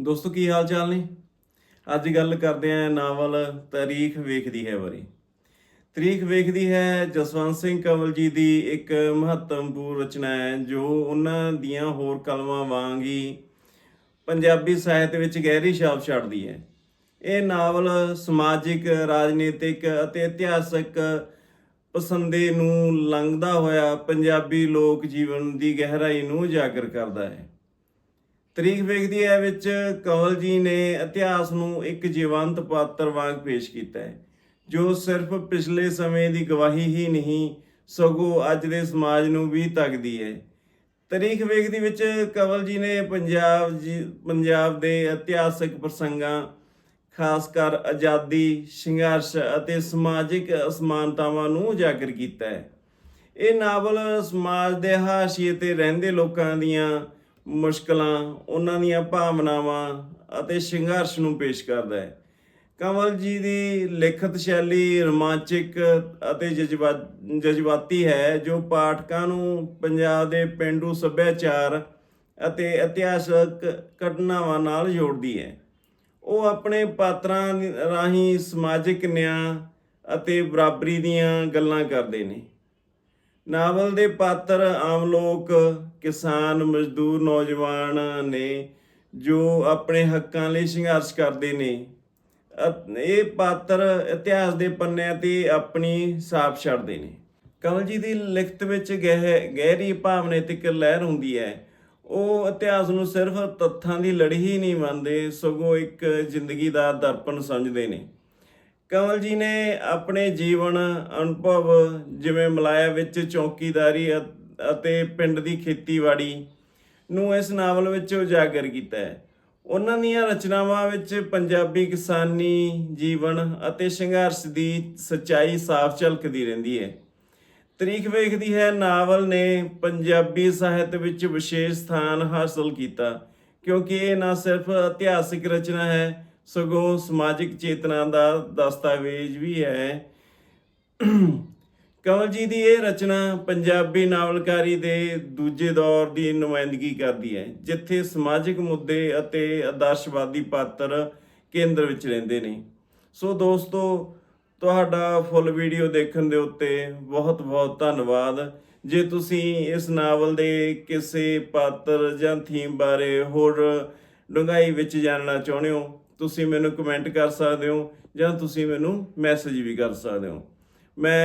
ਦੋਸਤੋ, ਕੀ ਹਾਲ ਚਾਲ ਨੇ? ਅੱਜ ਗੱਲ ਕਰਦੇ ਆਂ ਨਾਵਲ ਤਾਰੀਖ ਵੇਖਦੀ ਹੈ ਬਾਰੇ। ਤਾਰੀਖ ਵੇਖਦੀ ਹੈ ਜਸਵੰਤ ਸਿੰਘ ਕੰਵਲ ਜੀ ਦੀ ਇੱਕ ਮਹੱਤਵਪੂਰਨ ਰਚਨਾ ਹੈ, ਜੋ ਉਹਨਾਂ ਦੀਆਂ ਹੋਰ ਕਲਮਾਂ ਵਾਂਗ ਹੀ ਪੰਜਾਬੀ ਸਾਹਿਤ ਵਿੱਚ ਗਹਿਰੀ ਛਾਪ ਛੱਡਦੀ ਹੈ। ਇਹ ਨਾਵਲ ਸਮਾਜਿਕ, ਰਾਜਨੀਤਿਕ ਅਤੇ ਇਤਿਹਾਸਕ ਪਸੰਦੇ ਨੂੰ ਲੰਘਦਾ ਹੋਇਆ ਪੰਜਾਬੀ ਲੋਕ ਜੀਵਨ ਦੀ ਗਹਿਰਾਈ ਨੂੰ ਉਜਾਗਰ ਕਰਦਾ ਹੈ। ਤਰੀਖ ਵੇਖਦੀ ਹੈ ਵਿੱਚ ਕੰਵਲ ਜੀ ਨੇ ਇਤਿਹਾਸ ਨੂੰ ਇੱਕ ਜੀਵੰਤ ਪਾਤਰ ਵਾਂਗ ਪੇਸ਼ ਕੀਤਾ ਹੈ, ਜੋ ਸਿਰਫ ਪਿਛਲੇ ਸਮੇਂ ਦੀ ਗਵਾਹੀ ਹੀ ਨਹੀਂ, ਸਗੋਂ ਅੱਜ ਦੇ ਸਮਾਜ ਨੂੰ ਵੀ ਤੱਕਦੀ ਹੈ। ਤਰੀਖ ਵੇਖਦੀ ਵਿੱਚ ਕਵਲ ਜੀ ਨੇ ਪੰਜਾਬ ਜੀ, ਪੰਜਾਬ ਦੇ ਇਤਿਹਾਸਕ ਪ੍ਰਸੰਗਾਂ, ਖਾਸ ਕਰ ਆਜ਼ਾਦੀ, ਸੰਘਰਸ਼ ਅਤੇ ਸਮਾਜਿਕ ਅਸਮਾਨਤਾਵਾਂ ਨੂੰ ਉਜਾਗਰ ਕੀਤਾ ਹੈ। ਇਹ ਨਾਵਲ ਸਮਾਜ ਦੇ ਹਾਸ਼ੀਏ ਤੇ ਰਹਿੰਦੇ ਲੋਕਾਂ ਦੀਆਂ ਮੁਸ਼ਕਲਾਂ, ਉਹਨਾਂ ਦੀਆਂ ਭਾਵਨਾਵਾਂ ਅਤੇ ਸੰਘਰਸ਼ ਨੂੰ ਪੇਸ਼ ਕਰਦਾ ਹੈ। ਕੰਵਲ ਜੀ ਦੀ ਲਿਖਤ ਸ਼ੈਲੀ ਰੋਮਾਂਚਿਕ ਅਤੇ ਜਜ਼ਬਾ, ਜਜ਼ਬਾਤੀ ਹੈ, ਜੋ ਪਾਠਕਾਂ ਨੂੰ ਪੰਜਾਬ ਦੇ ਪਿੰਡੂ ਸੱਭਿਆਚਾਰ ਅਤੇ ਇਤਿਹਾਸਕ ਘਟਨਾਵਾਂ ਨਾਲ ਜੋੜਦੀ ਹੈ। ਉਹ ਆਪਣੇ ਪਾਤਰਾਂ ਰਾਹੀਂ ਸਮਾਜਿਕ ਨਿਆਂ ਅਤੇ ਬਰਾਬਰੀ ਦੀਆਂ ਗੱਲਾਂ ਕਰਦੇ ਨੇ। ਨਾਵਲ ਦੇ ਪਾਤਰ ਆਮ ਲੋਕ, ਕਿਸਾਨ, ਮਜ਼ਦੂਰ, ਨੌਜਵਾਨ ਨੇ ਜੋ ਆਪਣੇ ਹੱਕਾਂ ਲਈ ਸੰਘਰਸ਼ ਕਰਦੇ ਨੇ। ਇਹ ਪਾਤਰ ਇਤਿਹਾਸ ਦੇ ਪੰਨਿਆਂ ਤੇ ਆਪਣੀ ਛਾਪ ਛੱਡਦੇ ਨੇ। ਕਮਲ ਜੀ ਦੀ ਲਿਖਤ ਵਿੱਚ ਗਹਿ- ਗਹਿਰੀ ਭਾਵਨਾਤਮਕ ਲਹਿਰ ਹੁੰਦੀ ਹੈ। ਉਹ ਇਤਿਹਾਸ ਨੂੰ ਸਿਰਫ ਤੱਥਾਂ ਦੀ ਲੜੀ ਹੀ ਨਹੀਂ ਮੰਨਦੇ, ਸਗੋਂ ਇੱਕ ਜ਼ਿੰਦਗੀ ਦਾ ਦਰਪਣ ਸਮਝਦੇ ਨੇ। ਕਮਲ ਜੀ ਨੇ ਆਪਣੇ ਜੀਵਨ, ਅਨੁਭਵ ਜਿਵੇਂ ਮਲਾਇਆ ਵਿੱਚ ਚੌਕੀਦਾਰੀ ਅਤੇ ਪਿੰਡ ਦੀ ਖੇਤੀਬਾੜੀ ਨੂੰ ਇਸ ਨਾਵਲ ਵਿੱਚ ਉਜਾਗਰ ਕੀਤਾ ਹੈ। ਉਹਨਾਂ ਦੀਆਂ ਰਚਨਾਵਾਂ ਵਿੱਚ ਪੰਜਾਬੀ ਕਿਸਾਨੀ ਜੀਵਨ ਅਤੇ ਸੰਘਰਸ਼ ਦੀ ਸੱਚਾਈ ਸਾਫ਼ ਝਲਕਦੀ ਰਹਿੰਦੀ ਹੈ। ਤਰੀਖ ਵੇਖਦੀ ਹੈ, ਨਾਵਲ ਨੇ ਪੰਜਾਬੀ ਸਾਹਿਤ ਵਿੱਚ ਵਿਸ਼ੇਸ਼ ਸਥਾਨ ਹਾਸਲ ਕੀਤਾ, ਕਿਉਂਕਿ ਇਹ ਨਾ ਸਿਰਫ ਇਤਿਹਾਸਿਕ ਰਚਨਾ ਹੈ ਸਗੋਂ ਸਮਾਜਿਕ ਚੇਤਨਾ ਦਾ ਦਸਤਾਵੇਜ਼ ਵੀ ਹੈ। ਕੰਵਲ ਜੀ ਦੀ ਇਹ ਰਚਨਾ ਪੰਜਾਬੀ ਨਾਵਲਕਾਰੀ ਦੇ ਦੂਜੇ ਦੌਰ ਦੀ ਨੁਮਾਇੰਦਗੀ ਕਰਦੀ ਹੈ, ਜਿੱਥੇ ਸਮਾਜਿਕ ਮੁੱਦੇ ਅਤੇ ਆਦਰਸ਼ਵਾਦੀ ਪਾਤਰ ਕੇਂਦਰ ਵਿੱਚ ਰਹਿੰਦੇ ਨੇ। ਸੋ ਦੋਸਤੋ, ਤੁਹਾਡਾ ਫੁੱਲ ਵੀਡੀਓ ਦੇਖਣ ਦੇ ਉੱਤੇ ਬਹੁਤ ਬਹੁਤ ਧੰਨਵਾਦ। ਜੇ ਤੁਸੀਂ ਇਸ ਨਾਵਲ ਦੇ ਕਿਸੇ ਪਾਤਰ ਜਾਂ ਥੀਮ ਬਾਰੇ ਹੋਰ ਡੂੰਘਾਈ ਵਿੱਚ ਜਾਣਨਾ ਚਾਹੁੰਦੇ ਹੋ ਤੁਸੀਂ ਮੈਨੂੰ ਕਮੈਂਟ ਕਰ ਸਕਦੇ ਹੋ ਜਾਂ ਤੁਸੀਂ ਮੈਨੂੰ ਮੈਸੇਜ ਵੀ ਕਰ ਸਕਦੇ ਹੋ। ਮੈਂ